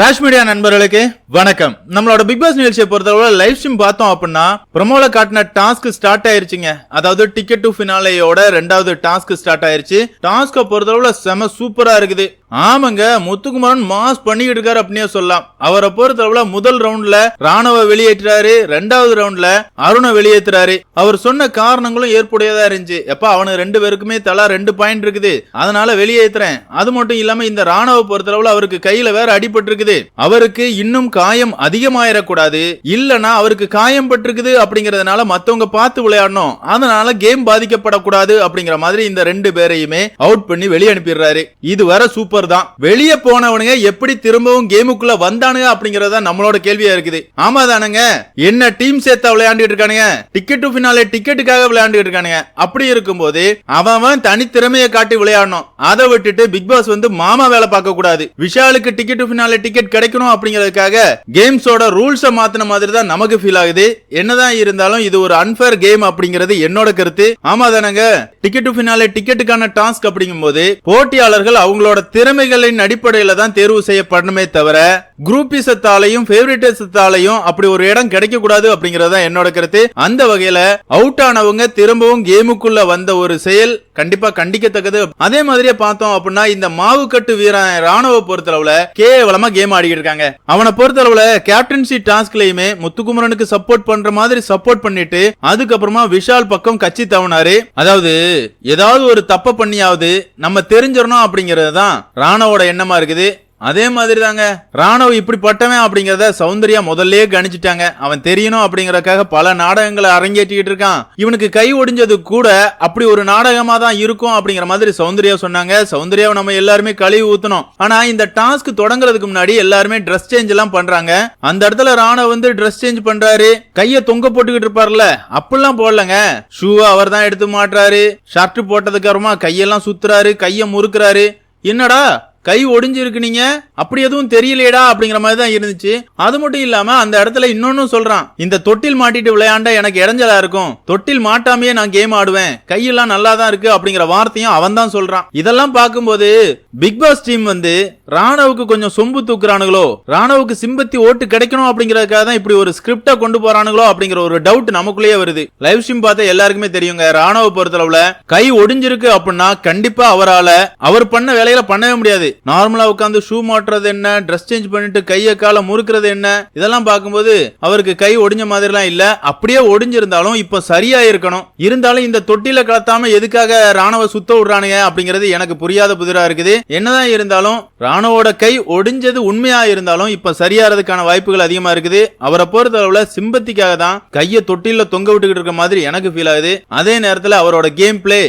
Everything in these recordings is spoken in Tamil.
ராஷ் மீடியா நண்பர்களுக்கு வணக்கம். நம்மளோட பிக் பாஸ் நிகழ்ச்சியை பொறுத்தவரை லைவ் ஸ்ட்ரீம் பார்த்தோம் அப்படின்னா ப்ரொமோல காட்டின டாஸ்க் ஸ்டார்ட் ஆயிருச்சுங்க. அதாவது டிக்கெட் டு ஃபினாலேயோட ரெண்டாவது டாஸ்க் ஸ்டார்ட் ஆயிருச்சு. டாஸ்க பொறுத்தளவுல செம சூப்பரா இருக்குது. ஆமாங்க முத்துக்குமரன் மாஸ் பண்ணிக்கிட்டு இருக்காரு அப்படின்னே சொல்லலாம். அவரை பொறுத்தளவுல முதல் ரவுண்ட்ல ராணுவ வெளியேற்றுறாரு ரெண்டாவது ரவுண்ட்ல அருணை வெளியேற்றுறாரு அவர் சொன்ன காரணங்களும் ஏற்புடையதா இருந்துச்சு. எப்ப அவனுக்கு ரெண்டு பேருக்குமே தலா ரெண்டு பாயிண்ட் இருக்குது. அதனால வெளியேற்றுறேன் அது மட்டும் இல்லாம இந்த ராணுவ பொறுத்தளவுல அவருக்கு கையில வேற அடிபட்டு இருக்குது அவருக்கு இன்னும் காயம் அதிகமாயிடக்கூடாது இல்லனா அவருக்கு காயம் பட்டிருக்குது அப்படிங்கறதுனால மத்தவங்க பார்த்து விளையாடணும். அதனால கேம் பாதிக்கப்படக்கூடாது அப்படிங்கிற மாதிரி இந்த ரெண்டு பேரையுமே அவுட் பண்ணி வெளியே அனுப்பிடுறாரு இது வர சூப்பர் சூப்பர் தான். வெளியே போனவனுங்க எப்படி திரும்பவும் கேமுக்குள்ள வந்தானுங்க அப்படிங்கறத நம்மளோட கேள்வியா இருக்குது. ஆமா தானுங்க? என்ன டீம் சேர்த்தா விளையாண்டுட்டு இருக்கானுங்க? டிக்கெட் டு ஃபினாலே டிக்கெட்டுக்காக விளையாண்டுட்டு இருக்கானுங்க. அப்படி இருக்கும்போது அவன் அவன் தனித்திறமையை காட்டி விளையாடணும். அதை விட்டுட்டு பிக் பாஸ் வந்து மாமா வேலை பார்க்க கூடாது. விஷாலுக்கு டிக்கெட் டு ஃபினாலே டிக்கெட் கிடைக்கணும் அப்படிங்கறதுக்காக கேம்ஸோட ரூல்ஸை மாத்தின மாதிரி தான் நமக்கு ஃபீல் ஆகுது. என்னதான் இருந்தாலும் இது ஒரு அன்பேர் கேம் அப்படிங்கிறது என்னோட கருத்து. ஆமா தானங்க? டிக்கெட் டு ஃபினாலே டிக்கெட்டுக்கான டாஸ்க் அப்படிங்கும்போது போட்டியாளர்கள் அவங்களோட திறமைகளின் அடிப்படையில் தான் தேர்வு செய்யப்படணுமே தவிர குரூப்பிசத்தாலையும் ஃபேவரட்டிசத்தாலையும் அப்படி ஒரு இடம் கிடைக்கக்கூடாது அப்படிங்கிறது அப்படிங்கறத என்னோட கருத்து. அந்த வகையில அவுட் ஆனவங்க திரும்பவும் கேமுக்குள்ள வந்த ஒரு செயல் கண்டிப்பா கண்டிக்கத்தக்கது. அதே மாதிரியே பார்த்தோம் அப்படின்னா இந்த மாவுக்கட்டு வீரன் ராணுவ பொறுத்தளவுல கேவலமா கேம் ஆடிக்கிட்டு இருக்காங்க. அவனை பொறுத்தளவுல கேப்டன்சி டாஸ்க்லயுமே முத்துக்குமரனுக்கு சப்போர்ட் பண்ற மாதிரி சப்போர்ட் பண்ணிட்டு அதுக்கப்புறமா விஷால் பக்கம் கட்சி தவனாரு. அதாவது ஏதாவது ஒரு தப்ப பண்ணியாவது நம்ம தெரிஞ்சிடணும் அப்படிங்கிறது தான் ராணுவோட எண்ணமா இருக்குது. அதே மாதிரி தாங்க ராணுவ இப்படி பட்டவன் அப்படிங்கறத சௌந்தர்யா முதல்லயே கணிச்சிட்டாங்க. அவன் தெரியணும் அப்படிங்கறதுக்காக பல நாடகங்களை அரங்கேற்றிக்கிட்டு இருக்கான். இவனுக்கு கை ஒடிஞ்சது கூட அப்படி ஒரு நாடகமா தான் இருக்கும் அப்படிங்கிற மாதிரி சௌந்தர்யா சொன்னாங்க. சௌந்தர்யாவை நம்ம எல்லாருமே கழுவி ஊத்தணும். ஆனா இந்த டாஸ்க் தொடங்குறதுக்கு முன்னாடி எல்லாருமே ட்ரெஸ் சேஞ்ச் எல்லாம் பண்றாங்க. அந்த இடத்துல ராணுவ வந்து ட்ரெஸ் சேஞ்ச் பண்றாரு. கைய தொங்க போட்டுக்கிட்டு இருப்பார்ல. அப்படிலாம் போடலங்க. ஷூவை அவர் தான் எடுத்து மாட்டுறாரு. ஷர்ட் போட்டதுக்கு அப்புறமா கையெல்லாம் சுத்துறாரு. கைய முறுக்குறாரு. என்னடா? கை ஒடிஞ்சிருக்கு நீங்கள் அப்படி எதுவும் தெரியலையடா அப்படிங்கிற மாதிரி தான் இருந்துச்சு. அது மட்டும் இல்லாம அந்த இடத்துல இன்னொன்னு சொல்றான். இந்த தொட்டில் மாட்டிட்டு விளையாண்ட எனக்கு இடைஞ்சலா இருக்கும். தொட்டில் மாட்டாமையே நான் கேம் ஆடுவேன். கையெல்லாம் நல்லா தான் இருக்கு அப்படிங்கிற வார்த்தையும் அவன் தான் சொல்றான். இதெல்லாம் பார்க்கும்போது பிக் பாஸ் டீம் வந்து ராணவுக்கு கொஞ்சம் சொம்பு தூக்குறானுங்களோ? ராணவுக்கு சிம்பத்தி ஓட்டு கிடைக்கணும் அப்படிங்கறதுக்காக தான் இப்படி ஒரு ஸ்கிரிப்டா கொண்டு போறானுங்களோ அப்படிங்கிற ஒரு டவுட் நமக்குள்ளேயே வருது. லைவ் ஸ்ட்ரீம் பார்த்தா எல்லாருக்குமே தெரியுங்க ராணுவ பொறுத்தளவுல கை ஒடிஞ்சிருக்கு அப்படின்னா கண்டிப்பா அவரால அவர் பண்ண வேலையில பண்ணவே முடியாது. நார்மலா உட்காந்து ஷூ மாட்டுறது என்ன? ட்ரெஸ் சேஞ்ச் பண்ணிட்டு கையை காலை முறுக்கிறது என்ன? இதெல்லாம் பார்க்கும்போது அவருக்கு கை ஒடிஞ்ச மாதிரிலாம் இல்ல. அப்படியே ஒடிஞ்சிருந்தாலும் இப்ப சரியா இருக்கணும். இருந்தாலும் இந்த தொட்டில கலத்தாம எதுக்காக ராணுவ சுத்த விடுறானுங்க அப்படிங்கிறது எனக்கு புரியாத புதிரா இருக்குது. என்னதான் இருந்தாலும் ராணுவோட கை ஒடிஞ்சது உண்மையா இருந்தாலும் இப்ப சரியாறதுக்கான வாய்ப்புகள் அதிகமா இருக்குது. அவரை பொறுத்தளவுல சிம்பத்திக்காக தான் கையை தொட்டில தொங்க விட்டுக்கிட்டு இருக்க மாதிரி எனக்கு ஃபீல் ஆகுது. அதே நேரத்தில் அவரோட கேம் பிளே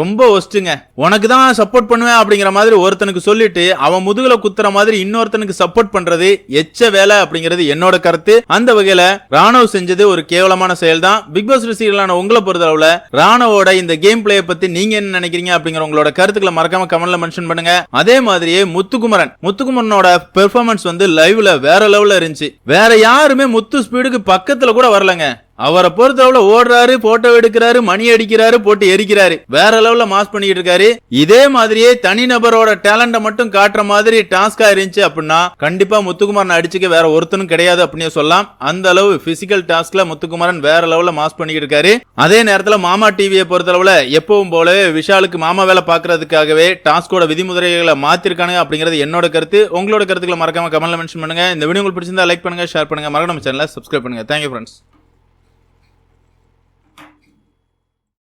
ரொம்ப ஒஸ்ட்டுங்க. உனக்கு தான் சப்போர்ட் பண்ணுவேன் அப்படிங்கிற மாதிரி ஒருத்தனுக்கு சொல்லிட்டு அவன் முதுகுல குத்துற மாதிரி இன்னொருத்தனுக்கு சப்போர்ட் பண்றது எச்ச வேலை அப்படிங்கிறது என்னோட கருத்து. அந்த வகையில ராணுவ செஞ்சது ஒரு கேவலமான செயல் தான் பிக் பாஸ் ரசிகர்களான உங்களை பொறுத்தளவுல ராணுவோட இந்த கேம் பிளே பத்தி நீங்க என்ன நினைக்கிறீங்க அப்படிங்கிற உங்களோட கருத்துக்களை மறக்காம கமெண்ட்ல மென்ஷன் பண்ணுங்க. அதே மாதிரியே முத்துக்குமரன். முத்துக்குமரனோட பெர்ஃபார்மன்ஸ் வந்து லைவ்ல வேற லெவல்ல இருந்துச்சு. வேற யாருமே முத்து ஸ்பீடுக்கு பக்கத்துல கூட வரலங்க. அவரை பொறுத்தளவுல ஓடுறாரு போட்டோ எடுக்கிறாரு மணி அடிக்கிறாரு போட்டு எரிக்கிறாரு. வேற லெவல்ல மாஸ் பண்ணிட்டு இருக்காரு. இதே மாதிரியே தனிநபரோட டேலண்ட மட்டும் காட்டுற மாதிரி டாஸ்கா இருந்துச்சு அப்படின்னா கண்டிப்பா முத்துக்குமாரன் அடிச்சுக்க வேற ஒருத்தனும் கிடையாது அப்படின்னு சொல்லலாம். அந்த அளவு பிசிக்கல் டாஸ்க்ல முத்துக்குமாரன் வேற லெவல்ல மாஸ் பண்ணிட்டு இருக்காரு. அதே நேரத்துல மாமா டிவியை பொறுத்தளவுல எப்பவும் போலவே விஷாலுக்கு மாமா வேலை பாக்குறதுக்காகவே டாஸ்கோட விதிமுறைகளை மாத்திருக்கானுங்க அப்படிங்கிறது என்னோட கருத்து. உங்களோட கருத்துக்களை மறக்காம கமெண்ட்ல மென்ஷன் பண்ணுங்க. இந்த வீடியோ உங்களுக்கு பிடிச்சிருந்தா லைக் பண்ணுங்க ஷேர் பண்ணுங்க. மறக்காம சேனலை சப்ஸ்கிரைப் பண்ணுங்க. Thank you friends